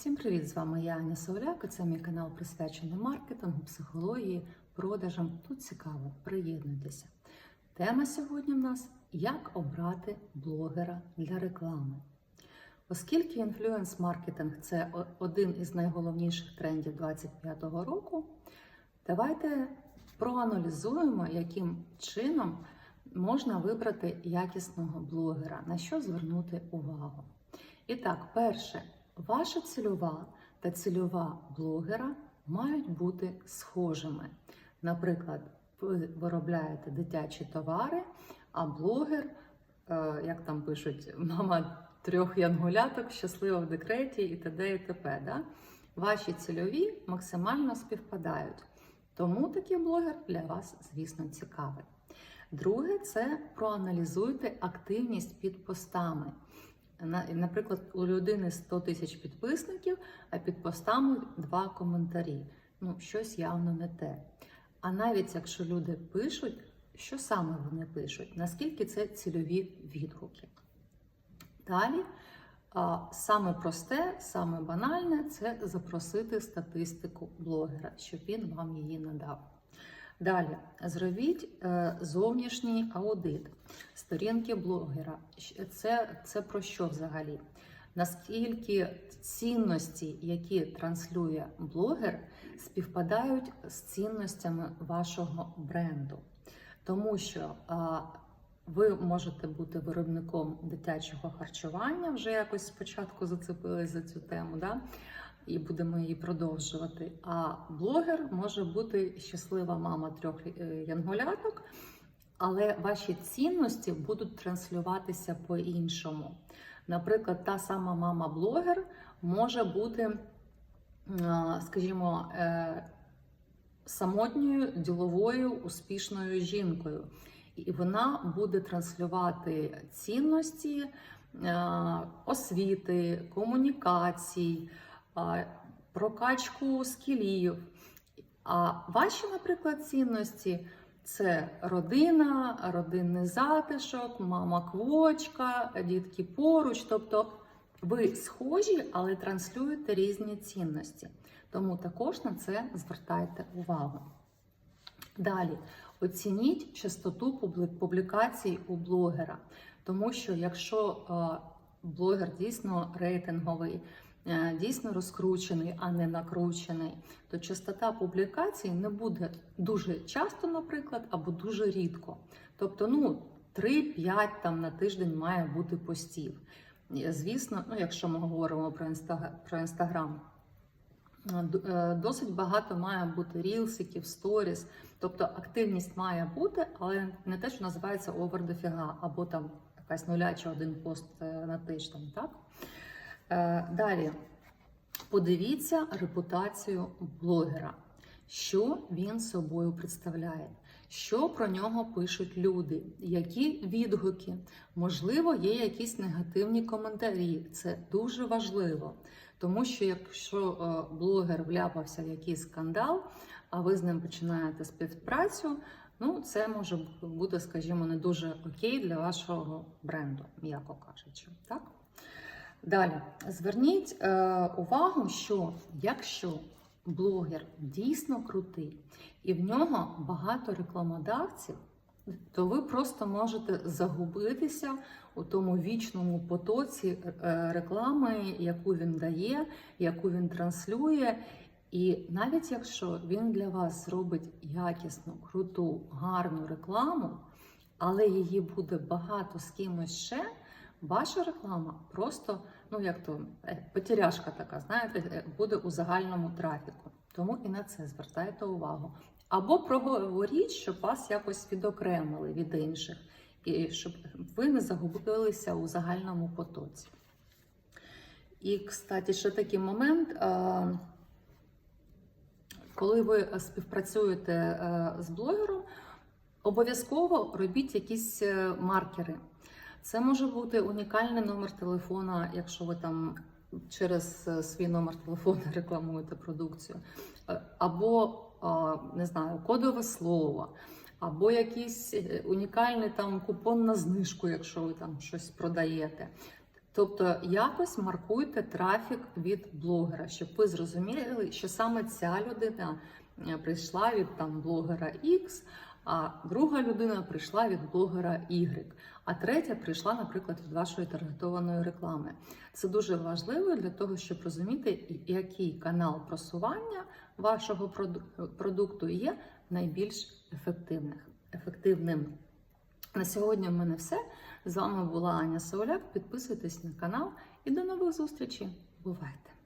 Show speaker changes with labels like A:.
A: Всім привіт! З вами я Аня Сауляк. і Це мій канал присвячений маркетингу, психології, продажам. Тут цікаво, приєднуйтеся. Тема сьогодні в нас як обрати блогера для реклами. Оскільки інфлюенс-маркетинг це один із найголовніших трендів 2025 року, давайте проаналізуємо, яким чином можна вибрати якісного блогера, на що звернути увагу. І так, перше, ваша цільова та цільова блогера мають бути схожими. Наприклад, ви виробляєте дитячі товари, а блогер, е, як там пишуть, мама трьох янгуляток, щаслива в декреті і т.д. і т.п. Да? Ваші цільові максимально співпадають. Тому такий блогер для вас, звісно, цікавий. Друге, це проаналізуйте активність під постами. На- Наприклад, у людини 100 тисяч підписників, а під постами два коментарі. Ну, щось явно не те. А навіть якщо люди пишуть, що саме вони пишуть, наскільки це цільові відгуки. Далі, саме просте, саме банальне це запросити статистику блогера, щоб він вам її надав. Далі зробіть е, зовнішній аудит сторінки блогера. Це, це про що взагалі? Наскільки цінності, які транслює блогер, співпадають з цінностями вашого бренду? Тому що а, ви можете бути виробником дитячого харчування, вже якось спочатку зацепились за цю тему, да? І будемо її продовжувати. А блогер може бути щаслива мама трьох е, янголяток, але ваші цінності будуть транслюватися по-іншому. Наприклад, та сама мама-блогер може бути, скажімо, е, самотньою діловою успішною жінкою. І вона буде транслювати цінності е, освіти, комунікацій, прокачку скілів. А ваші, наприклад, цінності це родина, родинний затишок, мама квочка, дітки поруч. Тобто ви схожі, але транслюєте різні цінності. Тому також на це звертайте увагу. Далі оцініть частоту публікацій у блогера, тому що якщо блогер дійсно рейтинговий, дійсно розкручений, а не накручений, то частота публікацій не буде дуже часто, наприклад, або дуже рідко. Тобто, ну 3-5 там на тиждень має бути постів. Звісно, ну якщо ми говоримо про інстаграм, про інстаграм. Е, Досить багато має бути рілсиків, сторіс, тобто активність має бути, але не те, що називається овер дофіга, або там якась нуля чи один пост е, на тиждень. Так? Е, Далі подивіться репутацію блогера, що він собою представляє, що про нього пишуть люди, які відгуки, можливо, є якісь негативні коментарі. Це дуже важливо. Тому що якщо е, блогер вляпався в якийсь скандал, а ви з ним починаєте співпрацю, ну це може бути, скажімо, не дуже окей для вашого бренду, м'яко кажучи. Так? Далі зверніть е, увагу, що якщо блогер дійсно крутий і в нього багато рекламодавців, то ви просто можете загубитися у тому вічному потоці е, реклами, яку він дає, яку він транслює. І навіть якщо він для вас зробить якісну, круту, гарну рекламу, але її буде багато з кимось ще, ваша реклама просто, ну як то е, потеряшка така, знаєте, е, буде у загальному трафіку. Тому і на це звертайте увагу. Або проговоріть, щоб вас якось відокремили від інших, і щоб ви не загубилися у загальному потоці. І, кстати, ще такий момент. е, Коли ви співпрацюєте з блогером, обов'язково робіть якісь маркери. Це може бути унікальний номер телефона, якщо ви там через е, свій номер телефону рекламуєте продукцію, Е, або не знаю, кодове слово, або якийсь е, унікальний там купон на знижку, якщо ви там щось продаєте. Тобто якось маркуйте трафік від блогера, щоб ви зрозуміли, що саме ця людина е, прийшла від там блогера X, а друга людина прийшла від блогера Y, а третя прийшла, наприклад, від вашої таргетованої реклами. Це дуже важливо для того, щоб розуміти, який канал просування вашого продукту є найбільш ефективним. На сьогодні в мене все. З вами була Аня Сауляк. Підписуйтесь на канал і до нових зустрічей. Бувайте!